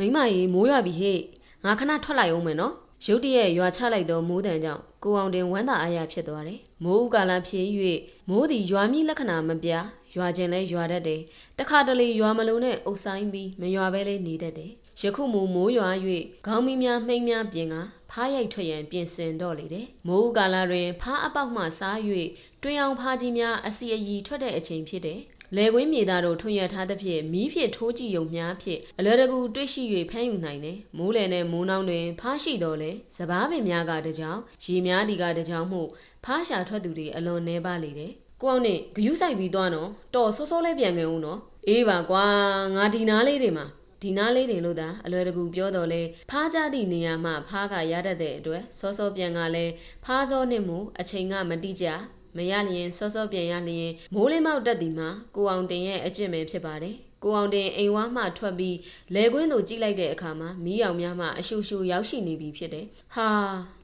မိမကြီးမိုးရွာပြီဟေ့ငါခဏထွက်လိုက်အောင်မယ်နော်ရုတ်တရက်ရွာချလိုက်သောမိုးတန်ကြောင့်ကိုအောင်တင်ဝမ်းသာအားရဖြစ်သွားတယ်မိုးဥကာလဖြစ်၍မိုးသည်ရွာမိလက္ခဏာမပြရွာခြင်းလဲရွာတတ်တယ်တခါတလေရွာမလုံးနဲ့အုပ်ဆိုင်ပြီးမရွာပဲလေးနေတတ်တယ်ယခုမူမိုးရွာ၍ခေါင်းမီးများမှိန်များပြင်ကဖားရိုက်ထွက်ရန်ပြင်ဆင်တော့လေတယ်မိုးဥကာလတွင်ဖားအပေါက်မှစား၍တွင်အောင်ဖားကြီးများအစီအီထွက်တဲ့အချိန်ဖြစ်တယ် လေကွင်းမြေသားတို့ထွန်ရထားသဖြင့်မီးဖြစ်ထိုးကြည့်ုံများဖြင့်အလွယ်တကူတွေ့ရှိ၍ဖမ်းယူနိုင်တယ်။မိုးလေနဲ့မိုးနှောင်းတွင်ဖားရှိတော်လဲစပားပင်များကတကြောင်ရေများဒီကတကြောင်မှုဖားရှာထွက်သူတွေအလွန်နှဲပါလေတယ်။ကိုအောင်နဲ့ဂယုဆိုင်ပြီးသွားနော်တော်စောစောလေးပြန်ငယ်ဦးနော်အေးပါကွာငါဒီနားလေးတွေမှာဒီနားလေးတွေလို့သာအလွယ်တကူပြောတော်လဲဖားကြသည့်နေရာမှာဖားကရတတ်တဲ့အတွက်စောစောပြန်ကလည်းဖားစောနှင့်မူအချိန်ကမတိကြ မရလျင်စောစောပြန်ရလျင်မိုးလေးမောက်တက်သည်မှာကိုအောင်တင်ရဲ့အကျင့်ပဲဖြစ်ပါတယ်ကိုအောင်တင်အိမ်ဝါမှထွက်ပြီးလဲကွင်းသို့ကြည့်လိုက်တဲ့အခါမှာမီးရောင်များမှအရှူရှူရောက်ရှိနေပြီဖြစ်တယ်ဟာ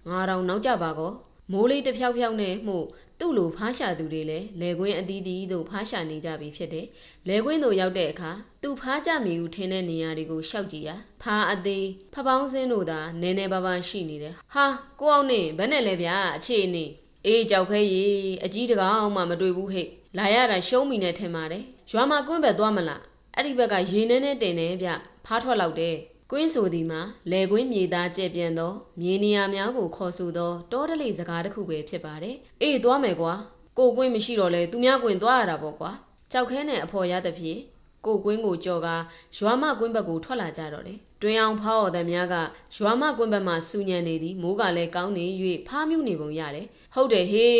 ငါတော့နောက်ကြပါကောမိုးလေးတစ်ဖြောက်ဖြောက်နဲ့မှုသူ့လိုဖားရှာသူတွေလည်းလဲကွင်းအသီးသီးတို့ဖားရှာနေကြပြီဖြစ်တယ်။လဲကွင်းတို့ရောက်တဲ့အခါသူဖားကြမိဦးထင်းတဲ့နေရာတွေကိုရှောက်ကြည့်ရဖားအသေးဖပောင်းစင်းတို့သာနည်းနည်းပါးပါးရှိနေတယ်။ဟာကိုအောင်နေဘယ်နဲ့လဲဗျာအခြေအနေ အေးကြောက်ခဲရေအကြီးတကောင်မှမတွေ့ဘူးဟဲ့လာရတာရှုံးမိနေထင်ပါတယ်ရွာမှာကွင်းဘက်သွားမလားအဲ့ဒီဘက်ကရေနှဲနဲ့တင်နေဗျဖားထွက်လောက်တယ်ကွင်းဆိုဒီမှာလေကွင်းမြေသားကျက်ပြန်သောမြေနေရာများကိုခေါ်ဆိုသောတောတလိစကားတစ်ခုပဲဖြစ်ပါတယ်အေးသွားမယ်ကွာကိုကွင်းမရှိတော့လဲသူများကွင်းသွားရတာပေါ့ကွာကြောက်ခဲနဲ့အဖော်ရသဖြင့် ကိုကွင်းကိုကြော်ကာရွာမကွင်းဘက်ကိုထွက်လာကြတော့တယ်။တွင်အောင်ဖောက်ော်တဲ့များကရွာမကွင်းဘက်မှာစူညံနေသည်မိုးကလည်းကောင်းနေ၍ဖားမြူနေပုံရတယ်။ဟုတ်တယ်ဟေး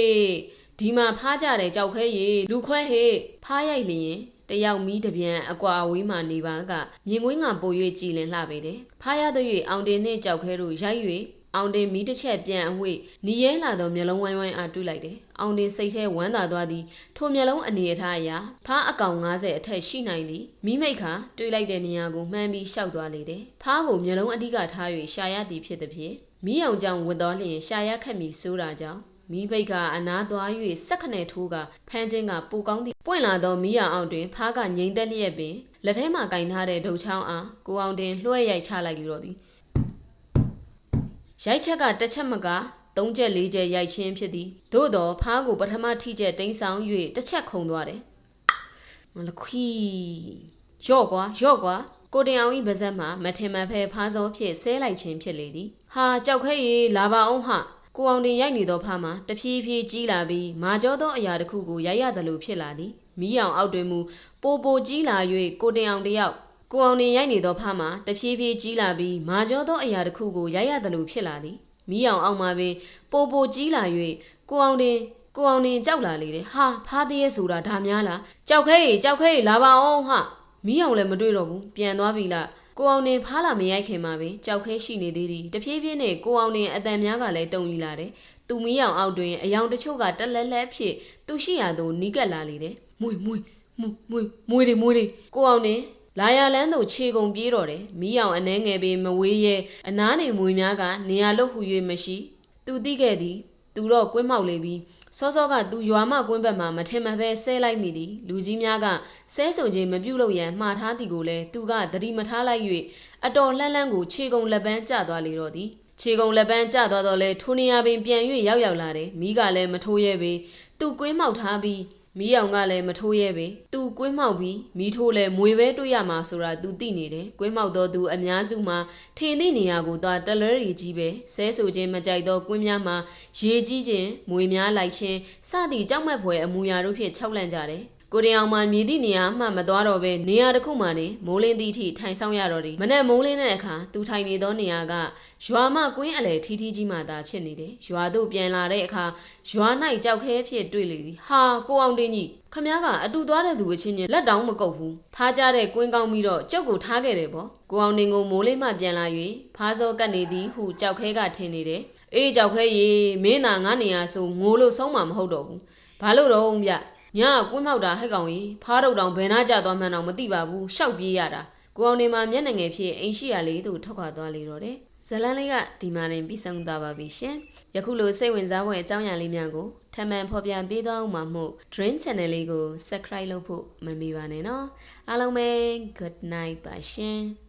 ဒီမှာဖားကြတယ်ကြောက်ခဲရေလူခွဲဟေးဖားရိုက်လျင်တယောက်မီးတပြန်အကွာအဝေးမှနေပါကမြင်ကွင်းကပို၍ကြည်လင်လှပေတယ်။ဖားရသ၍အောင်တင်နှင့်ကြောက်ခဲတို့ရိုက်၍ အောင်တင်မီးတစ်ချက်ပြန်အဝေးနီးရဲလာသောမျက်လုံးဝိုင်းဝိုင်းအားတွေ့လိုက်တယ်။အောင်တင်စိတ်ထဲဝမ်းသာသွားသည်ထိုမျက်လုံးအနေအထားအရာဖားအကောင်90အထက်ရှိနိုင်သည်မိမိတ်ခါတွေ့လိုက်တဲ့နေရာကိုမှန်းပြီးရှောက်သွားလေတယ်။ဖားကိုမျက်လုံးအဓိကထား၍ရှာရသည်ဖြစ်သည်ဖြင့်မိအောင်ကြောင့်ဝတ်တော်လျင်ရှာရခက်မီစိုးတာကြောင့်မိဘိတ်ကအနားသွား၍စက်ခနဲ့ထိုးကဖမ်းခြင်းကပူကောင်းသည့်ပွင့်လာသောမိရအောင်တွင်ဖားကငိမ့်သက်လျက်ပင်လက်ထဲမှကင်ထားတဲ့ဒုတ်ချောင်းအားကိုအောင်တင်လွှဲရိုက်ချလိုက်လေတော့သည် ရိုက်ချက်ကတစ်ချက်မကသုံးချက်လေးချက်ရိုက်ချင်းဖြစ်သည်သို့တော့ဖားကိုပထမထိချက်တိန်းဆောင်၍တစ်ချက်ခုံသွားတယ်မလခွီရော့ကွာရော့ကွာကိုတင်အောင်ဤပါဇက်မှာမထင်မှန်ဖဲဖားစောဖြစ်ဆဲလိုက်ခြင်းဖြစ်လေသည်ဟာကြောက်ခဲရေလာပါအောင်ဟာကိုအောင်တင်ရိုက်နေသောဖားမှာတဖြည်းဖြည်းကြီးလာပြီးမာကျောသောအရာတစ်ခုကိုရိုက်ရတယ်လို့ဖြစ်လာသည်မီးအောင်အောက်တွင်မူပိုပိုကြီးလာ၍ကိုတင်အောင်တယောက် ကိုအောင်တင်ရိုက်နေသောဖားမှာတဖြည်းဖြည်းကြီးလာပြီးမာကျောသောအရာတစ်ခုကိုရိုက်ရတယ်လို့ဖြစ်လာသည်မီးအောင်အောက်မှာပင်ပိုပိုကြီးလာ၍ကိုအောင်တင်ကိုအောင်တင်ကြောက်လာလေတယ်ဟာဖားသေးရဲ့ဆိုတာဒါများလားကြောက်ခဲကြီးကြောက်ခဲကြီးလာပါအောင်ဟာမီးအောင်လည်းမတွေ့တော့ဘူးပြန်သွားပြီလားကိုအောင်နေဖားလာမရိုက်ခင်မှာပင်ကြောက်ခဲရှိနေသေးသည်တဖြည်းဖြည်းနဲ့ကိုအောင်နေအတန်များကလည်းတုံလီလာတယ်သူမီးအောင်အောက်တွင်အယောင်တချို့ကတက်လက်လက်ဖြစ်သူရှိရာသို့နီးကပ်လာလေတယ်မွေမွေမွေမွေမွေတွေမွေတွေကိုအောင်နေ လာရလန်းသို့ခြေကုန်ပြေးတော်တယ်မီးအောင်အနှဲငယ်ပေမဝေးရဲ့အနားနေမွေများကနေရာလို့ဟူ၍မရှိသူသိခဲ့သည်သူတော့ကွင်းမောက်လေပြီးစောစောကသူရွာမကွင်းဘက်မှာမထင်မှပဲဆဲလိုက်မိသည်လူကြီးများကဆဲဆိုခြင်းမပြုတ်လို့ရန်မှားထားသည်ကိုလည်းသူကသတိမထားလိုက်၍အတော်လှမ်းလှမ်းကိုခြေကုံလက်ပန်းကျသွားလေတော့သည်ခြေကုံလက်ပန်းကျသွားတော့လဲထိုးနေရပင်ပြန်၍ရောက်ရောက်လာတယ်မိကလည်းမထိုးရဲပေသူကွင်းမောက်ထားပြီး မီးအောင်ကလည်းမထိုးရဲပဲသူကွင်းမှောက်ပြီးမီးထိုးလဲမွေပဲတွေ့ရမှာဆိုတာသူသိနေတယ်ကွင်းမှောက်တော့သူအများစုမှာထင်သည့်နေရာကိုသွားတလဲရီကြီးပဲဆဲဆိုခြင်းမကြိုက်တော့ကွင်းများမှာရေကြီးခြင်းမွေများလိုက်ခြင်းစသည့်ကြောက်မက်ဖွယ်အမူအရာတို့ဖြင့်ခြောက်လန့်ကြတယ် ကိုရီအောင်မှမြည်သည့်နေရာမှမသွားတော့ပဲနေရာတစ်ခုမှနေမိုးလင်းသည့်အထိထိုင်ဆောင်ရတော့တယ်မနဲ့မိုးလင်းတဲ့အခါသူထိုင်နေသောနေရာကရွာမကွင်းအလဲထီးထီးကြီးမှသာဖြစ်နေတယ်ရွာသို့ပြန်လာတဲ့အခါရွာ၌ကြောက်ခဲဖြစ်တွေ့လေသည်ဟာကိုအောင်တင်းကြီးခမည်းကအတူသွားတဲ့သူအချင်းချင်းလက်တောင်မကုတ်ဘူးဖားကြတဲ့ကွင်းကောင်းပြီးတော့ကျုပ်ကိုထားခဲ့တယ်ပေါ့ကိုအောင်တင်းကိုမိုးလေးမှပြန်လာ၍ဖားစောကတ်နေသည်ဟုကြောက်ခဲကထင်နေတယ်အေးကြောက်ခဲရေမင်းသာငါနေရာဆိုငိုလို့ဆုံးမှာမဟုတ်တော့ဘူးဘာလို့တော့ဗျ ညကကွင်းမောက်တာဟဲ့ကောင်ကြီးဖားတော့တောင်ဘယ်နာကြသွားမှန်းတော့မသိပါဘူးရှောက်ပြေးရတာကိုအောင်နေမှာမျက်နှာငယ်ဖြစ်အိမ်ရှိရလေးသူထွက်ခွာသွားလေတော့တယ်ဇလန်းလေးကဒီမှာနေပြီးဆုံးသွားပါပြီရှင်ယခုလိုစိတ်ဝင်စားဖွယ်အကြောင်းအရာလေးများကိုထပ်မံဖော်ပြပေးသွားအောင်မှာမို့ Dream Channel လေးကို Subscribe လုပ်ဖို့မမေ့ပါနဲ့နော်အားလုံးပဲ Good night ပါရှင်